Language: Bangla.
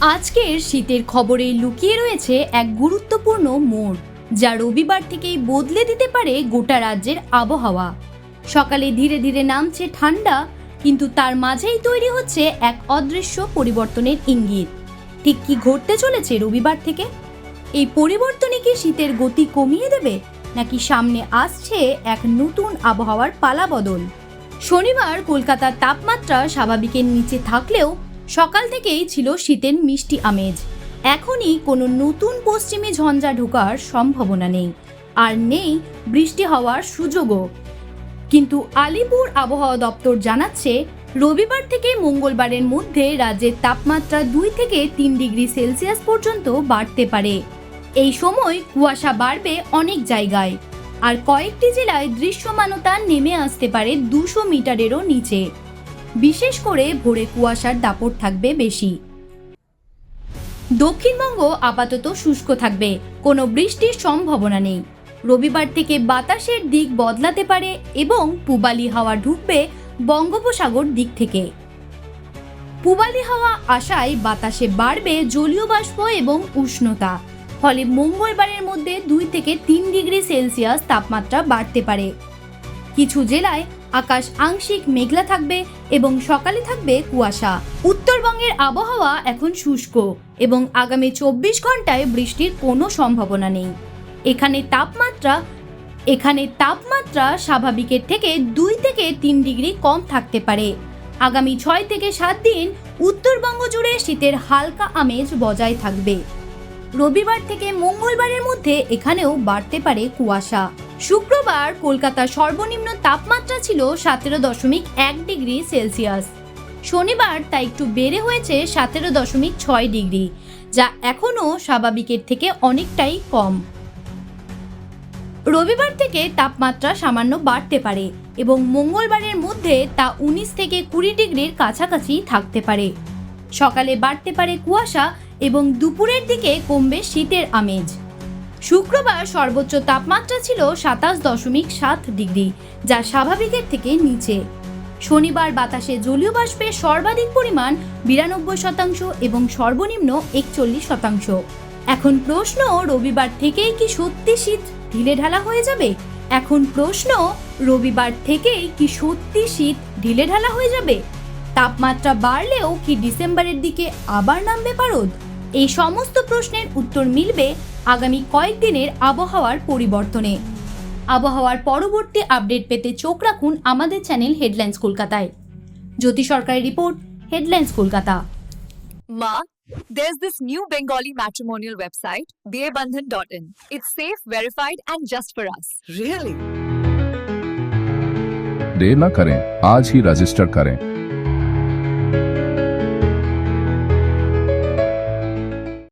আজকের শীতের খবরে লুকিয়ে রয়েছে এক গুরুত্বপূর্ণ মোড়, যা রবিবার থেকেই বদলে দিতে পারে গোটা রাজ্যের আবহাওয়া। সকালে ধীরে ধীরে নামছে ঠান্ডা, কিন্তু তার মাঝেই তৈরি হচ্ছে এক অদৃশ্য পরিবর্তনের ইঙ্গিত। ঠিক কি ঘটতে চলেছে রবিবার থেকে? এই পরিবর্তনে কি শীতের গতি কমিয়ে দেবে, নাকি সামনে আসছে এক নতুন আবহাওয়ার পালাবদল শনিবার কলকাতার তাপমাত্রা স্বাভাবিকের নিচে থাকলেও সকাল থেকেই ছিল শীতের মিষ্টি আমেজ। এখনই কোনো নতুন পশ্চিমী ঝঞ্ঝা ঢোকার সম্ভাবনা নেই। আর নেই বৃষ্টি হওয়ার সুযোগও। কিন্তু আলিপুর আবহাওয়া দপ্তর জানাচ্ছে, রবিবার থেকে মঙ্গলবারের মধ্যে রাজ্যের তাপমাত্রা দুই থেকে তিন ডিগ্রি সেলসিয়াস পর্যন্ত বাড়তে পারে। এই সময় কুয়াশা বাড়বে অনেক জায়গায়। আর কয়েকটি জেলায় দৃশ্যমানতা নেমে আসতে পারে দুশো মিটারেরও নিচে। বিশেষ করে ভোরে কুয়াশার দাপট থাকবে বেশি। দক্ষিণবঙ্গ আপাতত শুষ্ক থাকবে, কোনো বৃষ্টির সম্ভাবনা নেই। রবিবার থেকে বাতাসের দিক বদলাতে পারে এবং পূবালি হাওয়া ঢুকবে বঙ্গোপসাগর দিক থেকে। পূবালি হাওয়া আসায় বাতাসে বাড়বে জলীয় বাষ্প এবং উষ্ণতা। ফলে মঙ্গলবারের মধ্যে দুই থেকে তিন ডিগ্রি সেলসিয়াস তাপমাত্রা বাড়তে পারে। কিছু জেলায় আকাশ আংশিক মেঘলা থাকবে এবং সকালে থাকবে কুয়াশা। উত্তরবঙ্গের আবহাওয়া এখন শুষ্ক এবং আগামী চব্বিশ ঘন্টায় বৃষ্টির কোনো সম্ভাবনা নেই। এখানে তাপমাত্রা এখানে তাপমাত্রা স্বাভাবিকের থেকে দুই থেকে তিন ডিগ্রি কম থাকতে পারে। আগামী ছয় থেকে সাত দিন উত্তরবঙ্গ জুড়ে শীতের হালকা আমেজ বজায় থাকবে। রবিবার থেকে মঙ্গলবারের মধ্যে এখানেও বাড়তে পারে কুয়াশা। শুক্রবার কলকাতার সর্বনিম্ন তাপমাত্রা ছিল সতেরো দশমিক এক ডিগ্রি সেলসিয়াস। শনিবার তা একটু বেড়ে হয়েছে সতেরো দশমিক ছয় ডিগ্রি, যা এখনও স্বাভাবিকের থেকে অনেকটাই কম। রবিবার থেকে তাপমাত্রা সামান্য বাড়তে পারে এবং মঙ্গলবারের মধ্যে তা উনিশ থেকে কুড়ি ডিগ্রির কাছাকাছি থাকতে পারে। সকালে বাড়তে পারে কুয়াশা এবং দুপুরের দিকে কমবে শীতের আমেজ। শুক্রবার সর্বোচ্চ তাপমাত্রা ছিল সাতাশ দশমিক সাত ডিগ্রি, যা স্বাভাবিকের থেকে নিচে। শনিবার বাতাসে জলীয় বাষ্পের সর্বাধিক পরিমাণ বিরানব্বই শতাংশ এবং সর্বনিম্ন একচল্লিশ শতাংশ। এখন প্রশ্ন, রবিবার থেকেই কি সত্যি শীত ঢিলে ঢালা হয়ে যাবে? এখন প্রশ্ন, রবিবার থেকেই কি সত্যি শীত ঢিলে ঢালা হয়ে যাবে? তাপমাত্রা বাড়লেও কি ডিসেম্বরের দিকে আবার নামবে পারদ? এই সমস্ত প্রশ্নের উত্তর মিলবে আগামী কয়েকদিনের আবহাওয়ার পরিবর্তনে আবহাওয়ার পরবর্তী আপডেট পেতে চোখ রাখুন আমাদের চ্যানেল হেডলাইন্স কলকাতায় জ্যোতি সরকারের report headlines Kolkata Ma, there's this new Bengali matrimonial website, dearbandhan.in. It's safe, verified, and just for us. Really? देर न करें आज ही रजिस्टर करें